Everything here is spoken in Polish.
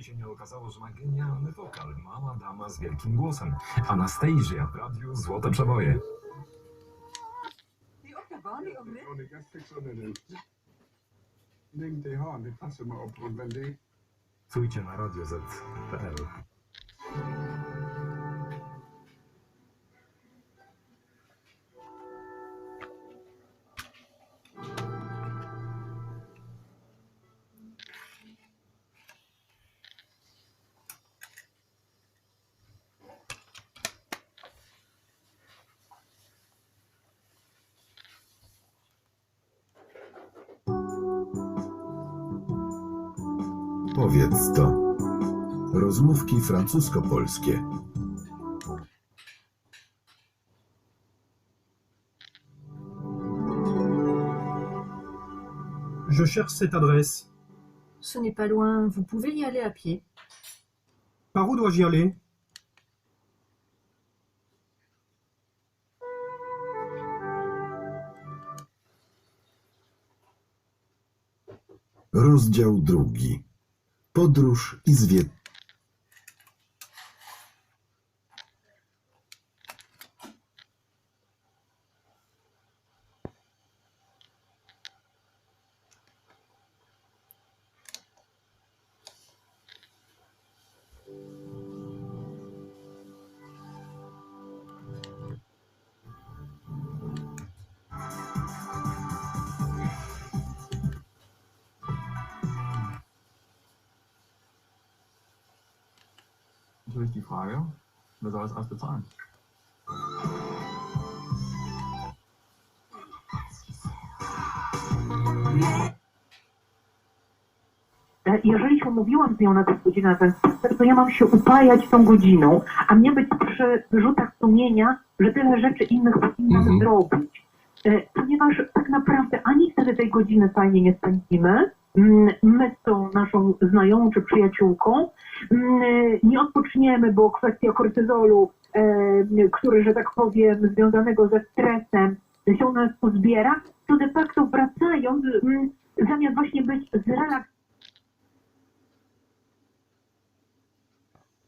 Póki się nie okazało, że ma genialny wokal. Mała dama z wielkim głosem. Anastasia w radiu Złote Przeboje. Die opname die om dit. Og det 600 Link det har, det passer mig op på, men det Czujcie na radio Z.pl. Powiedz to. Rozmówki francusko-polskie. Je cherche cette adresse. Ce n'est pas loin, vous pouvez y aller à pied. Par où dois-je y aller Rozdział drugi. Podróż i zwiedzanie. Natürlich die Frage, wer soll das alles bezahlen? E, jeżeli się umówiłam z nią na tę godzinę na ten spacer, to ja mam się upajać tą godziną, a nie być przy wyrzutach sumienia, że tyle rzeczy innych powinnam Mhm. zrobić. E, Ponieważ tak naprawdę ani wtedy tej godziny fajnie nie spędzimy, my z tą naszą znajomą czy przyjaciółką, mm, nie odpoczniemy, bo kwestia kortyzolu, e, który, że tak powiem, związanego ze stresem, się u nas pozbiera, to de facto wracając, mm, zamiast właśnie być zrelaksowani,